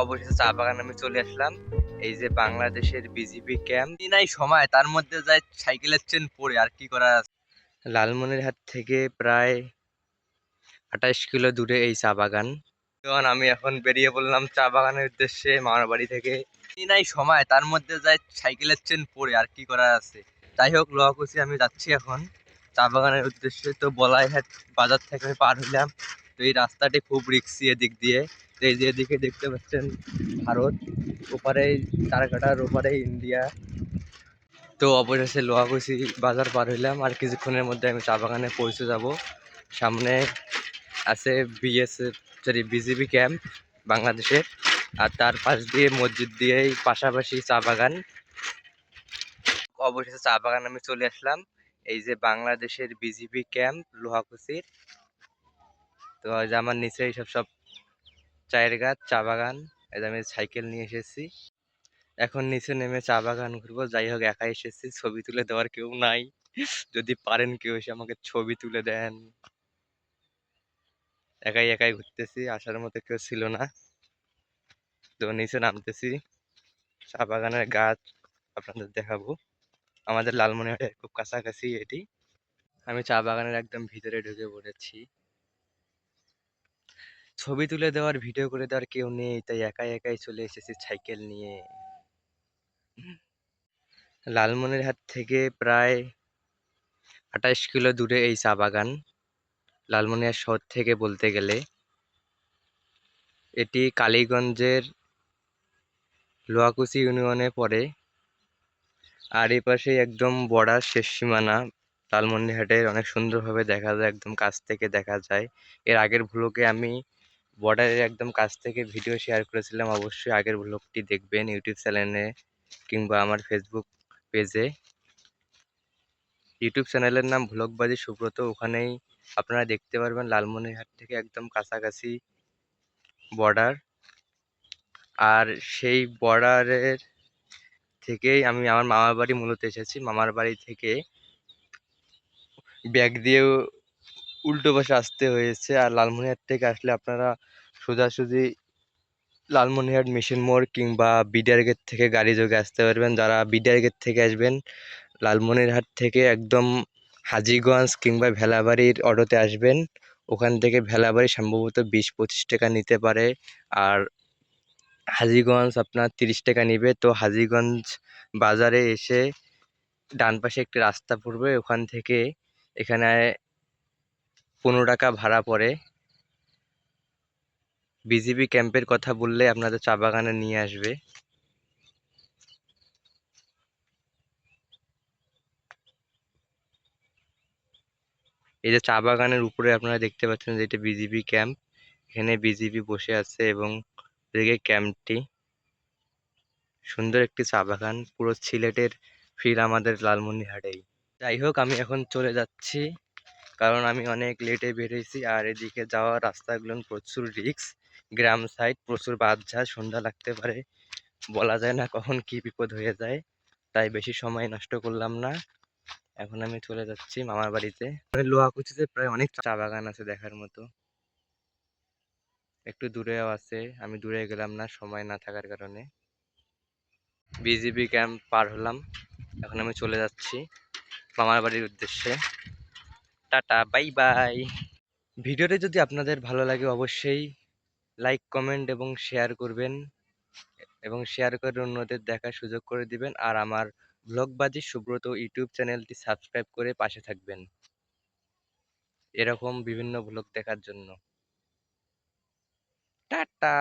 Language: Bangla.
অবশেষে চা বাগান আমি চলে আসলাম। এই যে বাংলাদেশের বিজিবি ক্যাম্প নাই সময় তার মধ্যে যায় সাইকেলের চেন পড়ে আর কি করা আছে? লালমনিরহাট থেকে প্রায় আঠাশ কিলো দূরে এই চা বাগান। যখন আমি এখন বেরিয়ে পড়লাম চা বাগানের উদ্দেশ্যে মামার বাড়ি থেকে। নাই সময় তার মধ্যে যায় সাইকেলের চেন পড়ে আর কি করা আছে? যাই হোক লোহাকুচি আমি যাচ্ছি এখন চা বাগানের উদ্দেশ্যে। তো বলাই বলাইহাট বাজার থেকে আমি পার হইলাম। তো এই রাস্তাটি খুব রিক্সি এদিক দিয়ে। এই যে এদিকে দেখতে পাচ্ছেন ভারত, ওপারে তারকাটার ওপারে ইন্ডিয়া। তো অবশেষে লোহাকুচি বাজার পার হইলাম আর কিছুক্ষণের মধ্যে আমি চা বাগানে পৌঁছে যাব। সামনে আছে বিএসএফ সরি বিজিবি ক্যাম্প বাংলাদেশের আর তার পাশ দিয়ে মসজিদ দিয়েই পাশাপাশি চা বাগান। অবশেষে চা বাগান আমি চলে আসলাম। এই যে বাংলাদেশের বিজিবি ক্যাম্প লোহাকুচির তো আমার নিচে এইসব সব চায়ের গাছ চা বাগান যে আমি সাইকেল নিয়ে এসেছি। এখন নিচে নেমে চা বাগান ঘুরবো, যাই হোক একা এসেছি, ছবি তুলে দেওয়ার কেউ নাই। যদি পারেন কেউ এসে আমাকে ছবি তুলে দেন। একাই একাই ঘুরতেছি, আসার মতো কেউ ছিল না। তো নিচে নামতেছি, চা বাগানের গাছ আপনাদের দেখাবো। আমাদের লালমনিরহাটের খুব কাছাকাছি এটি। আমি চা বাগানের একদম ভিতরে ঢুকে পড়েছি। ছবি তুলে দেওয়ার ভিডিও করে দেওয়ার কেউ নেই, তাই একাই একাই চলে এসেছি সাইকেল নিয়ে। লালমনিরহাট থেকে প্রায় আঠাশ কিলো দূরে এই চা বাগান লালমনিরহাট শহর থেকে বলতে গেলে। এটি কালীগঞ্জের লোয়াকুচি ইউনিয়নে পড়ে। আর এই পাশে একদম বর্ডার শেষ সীমানা লালমনিরহাটের অনেক সুন্দরভাবে দেখা যায়, একদম কাছ থেকে দেখা যায়। এর আগের ভ্লগে আমি বর্ডারের একদম কাছ থেকে ভিডিও শেয়ার করেছিলাম। অবশ্যই আগের ভ্লগটি দেখবেন ইউটিউব চ্যানেলে কিংবা আমার ফেসবুক পেজে ইউটিউব চ্যানেলের নাম ভ্লগবাজি সুব্রত। ওখানেই আপনারা দেখতে পারবেন লালমনিরহাট থেকে একদম কাছাকাছি বর্ডার। আর সেই বর্ডারের থেকেই আমি আমার মামার বাড়ি মূলত এসেছি। মামার বাড়ি থেকে ব্যাগ দিয়ে উল্টো পাশে আসতে হয়েছে। আর লালমনিরহাট থেকে আসলে আপনারা সোজাসুজি লালমনিরহাট মিশন মোড় কিংবা বিডিআর গেট থেকে গাড়ি যোগে আসতে পারবেন। যারা বিডিআর গেট থেকে আসবেন, লালমনিরহাট থেকে একদম হাজিগঞ্জ কিংবা ভেলাবাড়ির অটোতে আসবেন। ওখান থেকে ভেলাবাড়ি সম্ভবত বিশ পঁচিশ টাকা নিতে পারে। আর হাজিগঞ্জ আপনার তিরিশ টাকা নিবে। তো হাজিগঞ্জ বাজারে এসে ডান পাশে একটি রাস্তা পড়বে। ওখান থেকে এখানে পনেরো টাকা ভাড়া পড়ে। বিজিবি ক্যাম্পের কথা বললে আপনাদের চা বাগানে নিয়ে আসবে। এই যে চা বাগানের উপরে আপনারা দেখতে পাচ্ছেন যে এটা বিজিবি ক্যাম্প এখানে বিজিবি বসে আছে এবং এদিকে ক্যাম্পটি সুন্দর একটি চা বাগান, পুরো সিলেটের ফিল আমাদের লালমনিরহাটেই। যাই হোক, আমি এখন চলে যাচ্ছি। কারণ আমি অনেক লেটে বেরিয়েছি আর এদিকে যাওয়ার রাস্তাগুলো প্রচুর রিক্স গ্রাম সাইড প্রচুর বাদঝা সন্ধ্যা লাগতে পারে, বলা যায় না কখন কি বিপদ হয়ে যায়, তাই বেশি সময় নষ্ট করলাম না। এখন আমি চলে যাচ্ছি মামার বাড়িতে। মানে লোহাকুচিতে প্রায় অনেক চা বাগান আছে দেখার মতো। একটু দূরেও আছে, আমি দূরে গেলাম না, সময় না থাকার কারণে। বিজিবি ক্যাম্প পার হলাম, এখন আমি চলে যাচ্ছি মামার বাড়ির উদ্দেশ্যে। Tata, bye bye. ভিডিওটি যদি আপনাদের ভালো লাগে অবশ্যই লাইক, কমেন্ট এবং শেয়ার করবেন এবং শেয়ার করে অন্যদের দেখার সুযোগ করে দিবেন আর আমার ব্লগবাজি সুব্রত ইউটিউব চ্যানেলটি সাবস্ক্রাইব করে পাশে থাকবেন। এরকম বিভিন্ন ব্লগ দেখার জন্য। টাটা।